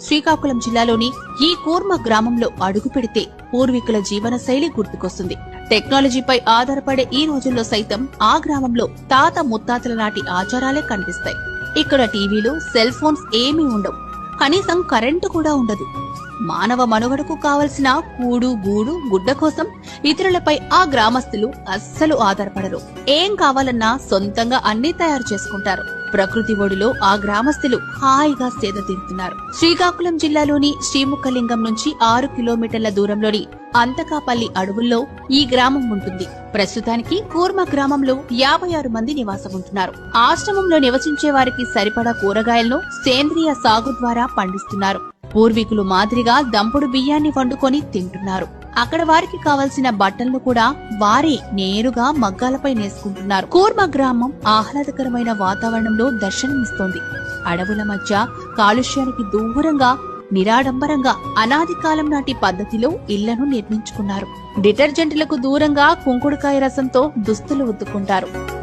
శ్రీకాకుళం జిల్లాలోని ఈ కూర్మ గ్రామంలో అడుగు పెడితే పూర్వీకుల జీవన శైలి గుర్తుకొస్తుంది. టెక్నాలజీపై ఆధారపడే ఈ రోజుల్లో సైతం ఆ గ్రామంలో తాత ముత్తాతల నాటి ఆచారాలే కనిపిస్తాయి. ఇక్కడ టీవీలు సెల్ ఫోన్స్ ఏమీ ఉండవు. కనీసం కరెంటు కూడా ఉండదు. మానవ మనుగడకు కావలసిన కూడు గూడు గుడ్డ కోసం ఇతరులపై ఆ గ్రామస్తులు అస్సలు ఆధారపడరు. ఏం కావాలన్నా సొంతంగా అన్ని తయారు చేసుకుంటారు. ప్రకృతి ఒడిలో ఆ గ్రామస్తులు హాయిగా సేద తీరుతున్నారు. శ్రీకాకుళం జిల్లాలోని శ్రీముఖలింగం నుంచి ఆరు కిలోమీటర్ల దూరంలోని అంతకాపల్లి అడవుల్లో ఈ గ్రామం ఉంటుంది. ప్రస్తుతానికి కూర్మ గ్రామంలో యాభై ఆరు మంది నివాసం ఉంటున్నారు ఆశ్రమంలో నివసించే వారికి సరిపడా కూరగాయలను సేంద్రియ సాగు ద్వారా పండిస్తున్నారు. పూర్వీకులు మాదిరిగా దంపుడు బియ్యాన్ని వండుకొని తింటున్నారు. అక్కడ వారికి కావలసిన బట్టలను కూడా వారే నేరుగా మగ్గాలపై నేసుకుంటున్నారు కూర్మ గ్రామం ఆహ్లాదకరమైన వాతావరణంలో దర్శనమిస్తోంది. అడవుల మధ్య కాలుష్యానికి దూరంగా నిరాడంబరంగా అనాది కాలం నాటి పద్ధతిలో ఇళ్ళను నిర్మించుకున్నారు. డిటర్జెంట్లకు దూరంగా కుంకుడుకాయ రసంతో దుస్తులు ఉత్తుకుంటారు